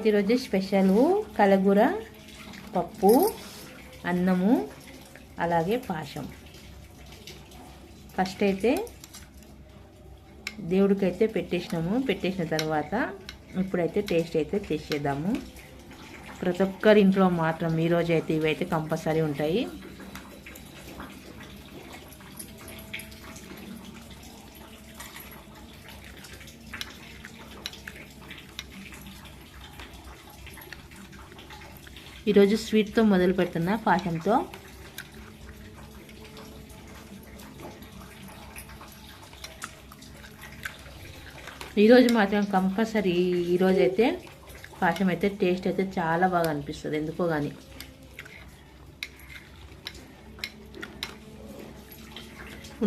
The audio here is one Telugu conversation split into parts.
చవితి రోజు స్పెషల్ కలగూర పప్పు అన్నము అలాగే పాశం. ఫస్ట్ అయితే దేవుడికైతే పెట్టేసినాము. పెట్టేసిన తర్వాత ఇప్పుడైతే టేస్ట్ అయితే చేసేద్దాము. ప్రతి ఒక్కరి ఇంట్లో మాత్రం ఈరోజు అయితే ఇవైతే కంపల్సరీ ఉంటాయి. ఈరోజు స్వీట్తో మొదలు పెడుతున్నా పాఠంతో. ఈరోజు మాత్రం కంపల్సరీ ఈరోజు అయితే అయితే టేస్ట్ అయితే చాలా బాగా అనిపిస్తుంది ఎందుకో కానీ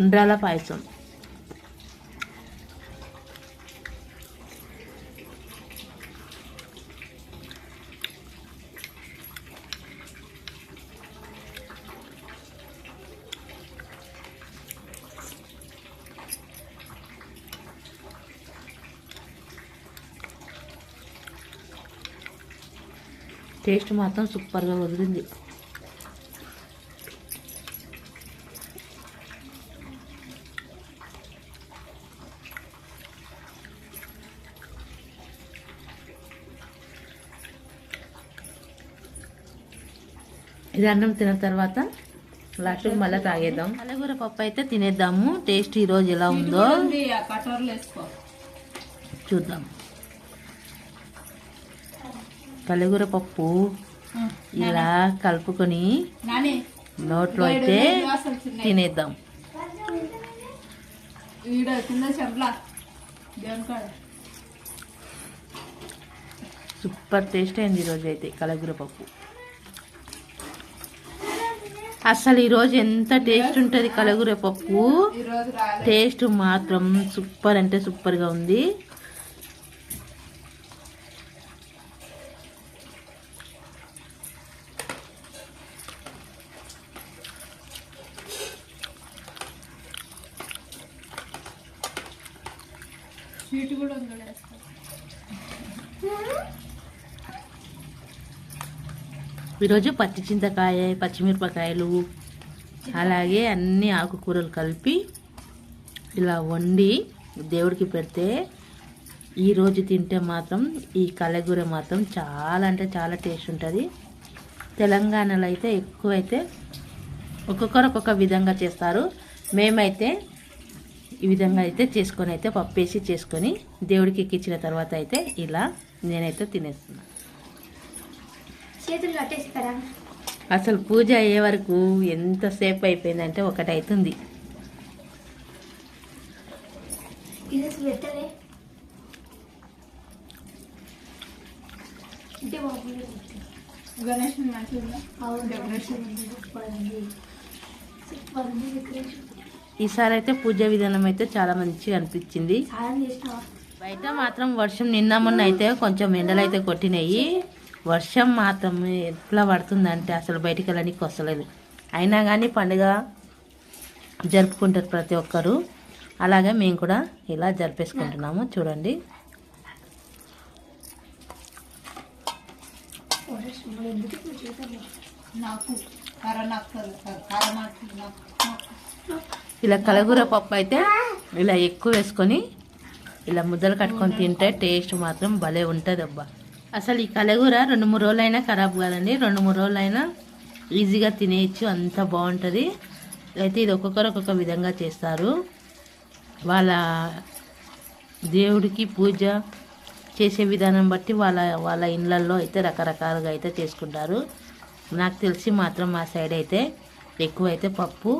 ఉండ్రాల పాయసం. టేస్ట్ మాత్రం సూపర్గా వదిలింది. ఇది అన్నం తిన్న తర్వాత లాస్ట్కి మళ్ళీ తాగేద్దాం. కలగూర పప్పు అయితే తినేద్దాము. టేస్ట్ ఈరోజు ఎలా ఉందో చూద్దాం. కలగూర పప్పు ఇలా కలుపుకొని నోట్లో అయితే తినేద్దాం. సూపర్ టేస్ట్ అయింది ఈరోజు అయితే కలగూర పప్పు అసలు ఈరోజు ఎంత టేస్ట్ ఉంటుంది కలగూర పప్పు టేస్ట్ మాత్రం సూపర్ అంటే సూపర్గా ఉంది. స్వీట్ కూడా ఉంది ఈరోజు పచ్చి చింతకాయ పచ్చిమిరపకాయలు అలాగే అన్ని ఆకుకూరలు కలిపి ఇలా వండి దేవుడికి పెడితే ఈరోజు తింటే మాత్రం ఈ కలగూర మాత్రం చాలా అంటే చాలా టేస్ట్ ఉంటుంది. తెలంగాణలో అయితే ఎక్కువైతే ఒక్కొక్కరు ఒక్కొక్క విధంగా చేస్తారు. మేమైతే ఈ విధంగా అయితే చేసుకొని అయితే పప్పేసి చేసుకొని దేవుడికి ఎక్కించిన తర్వాత అయితే ఇలా నేనైతే తినేస్తున్నాను చేతులు కట్టేస్తారా? అసలు పూజ అయ్యే వరకు ఎంతసేపు అయిపోయిందంటే ఒకటి అవుతుంది ఇది పెట్టలే అంటే మామూలుగా పెట్టు. గణేష్ డెకరేషన్ సూపర్ ఉంది? సూపర్ ఉంది డెకరేషన్ ఈసారి అయితే పూజ విధానం అయితే చాలా మంచిగా అనిపించింది. బయట మాత్రం వర్షం నిన్న మొన్న అయితే కొంచెం ఎండలు అయితే కొట్టినాయి. వర్షం మాత్రం ఎట్లా పడుతుందంటే అసలు బయటికి వెళ్ళడానికి వస్తలేదు. అయినా కానీ పండుగ జరుపుకుంటారు ప్రతి ఒక్కరు. అలాగే మేము కూడా ఇలా జరిపేసుకుంటున్నాము. చూడండి వర్షం మరి ఎందుకు ఇట్లా చేద్దాము నాకు కర నాకు కర నాకు నాకు ఇలా కలగూర పప్పు అయితే ఇలా ఎక్కువ వేసుకొని ఇలా ముద్దలు కట్టుకొని తింటే టేస్ట్ మాత్రం భలే ఉంటుంది అబ్బా అసలు ఈ కలగూర రెండు మూడు రోజులైనా ఖరాబ్ కాదండి. రెండు మూడు రోజులైనా ఈజీగా తినేయచ్చు అంత బాగుంటుంది. అయితే ఇది ఒక్కొక్కరు ఒక్కొక్క విధంగా చేస్తారు. వాళ్ళ దేవుడికి పూజ చేసే విధానం బట్టి వాళ్ళ వాళ్ళ ఇళ్ళల్లో అయితే రకరకాలుగా అయితే చేసుకుంటారు. నాకు తెలిసి మాత్రం మా సైడ్ అయితే ఎక్కువ అయితే పప్పు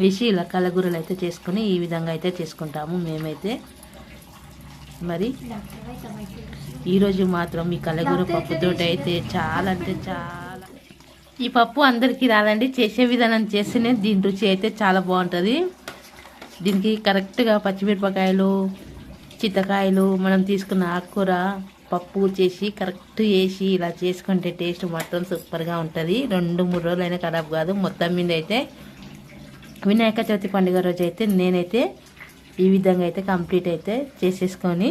వేసి ఇలా కలగూరలు అయితే చేసుకొని ఈ విధంగా అయితే చేసుకుంటాము మేమైతే. మరి ఈరోజు మాత్రం ఈ కలగూర పప్పుతో అయితే చాలా అంటే చాలా. ఈ పప్పు అందరికీ రాదండి చేసే విధానం చేస్తేనే దీని రుచి అయితే చాలా బాగుంటుంది. దీనికి కరెక్ట్గా పచ్చిమిరపకాయలు చింతకాయలు మనం తీసుకున్న ఆకుకూర పప్పు చేసి కరెక్ట్ వేసి ఇలా చేసుకుంటే టేస్ట్ మాత్రం సూపర్గా ఉంటుంది. రెండు మూడు రోజులు అయినా ఖరాబ్ కాదు. మొత్తం మీద అయితే వినాయక చవితి పండుగ రోజు అయితే నేనైతే ఈ విధంగా అయితే కంప్లీట్ అయితే చేసేసుకొని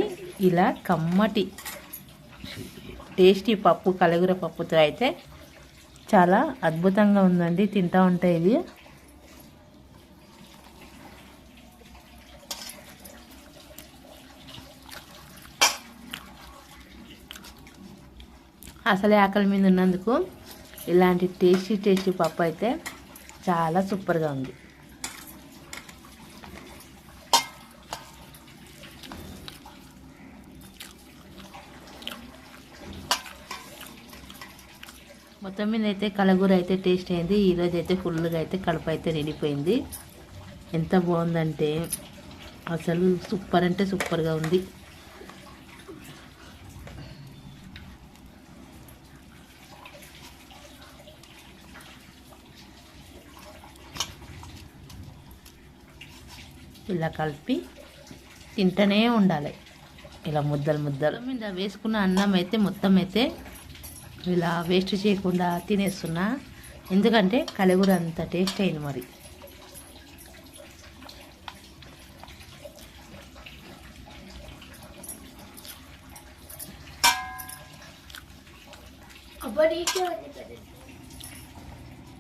ఇలా కమ్మటి టేస్టీ పప్పు కలగూర పప్పుతో అయితే చాలా అద్భుతంగా ఉందండి. తింటూ ఉంటాయి ఇది. అసలే ఆకలి మీద ఉన్నందుకు ఇలాంటి టేస్టీ టేస్టీ పప్పు అయితే చాలా సూపర్గా ఉంది. మొత్తం మీద అయితే కలగూర అయితే టేస్ట్ అయింది. ఈరోజు అయితే ఫుల్గా అయితే కడుపు అయితే నిండిపోయింది ఎంత బాగుందంటే అసలు సూపర్ అంటే సూపర్గా ఉంది. ఇలా కలిపి తింటూనే ఉండాలి. ఇలా ముద్దలు ముద్దలు. మీద వేసుకున్న అన్నం అయితే మొత్తం అయితే ఇలా వేస్ట్ చేయకుండా తినేస్తున్నా. ఎందుకంటే కలగూర అంత టేస్ట్ అయింది మరి.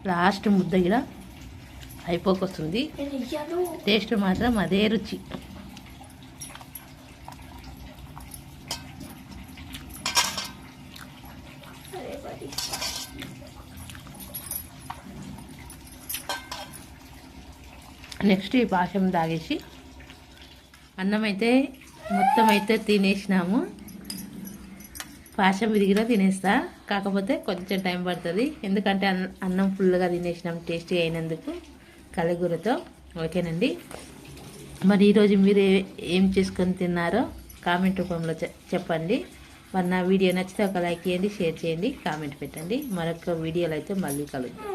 లాస్ట్ ముద్ద కూడా అయిపోకొస్తుంది. టేస్ట్ మాత్రం అదే రుచి. నెక్స్ట్ ఈ పాశం తాగేసి అన్నం అయితే మొత్తం అయితే తినేసినాము. పాశం విరిగినా తినేస్తా. కాకపోతే కొంచెం టైం పడుతుంది. ఎందుకంటే అన్న- అన్నం ఫుల్గా తినేసినాం టేస్టీ అయినందుకు. కలగూరతో. ఓకేనండి? మరి ఈరోజు మీరు ఏం చేసుకొని తిన్నారో కామెంట్ రూపంలో చె- చెప్పండి. మరి నా వీడియో నచ్చితే ఒక లైక్ చేయండి షేర్ చేయండి కామెంట్ పెట్టండి. మరొక వీడియోలో అయితే మళ్ళీ కలుద్దాం.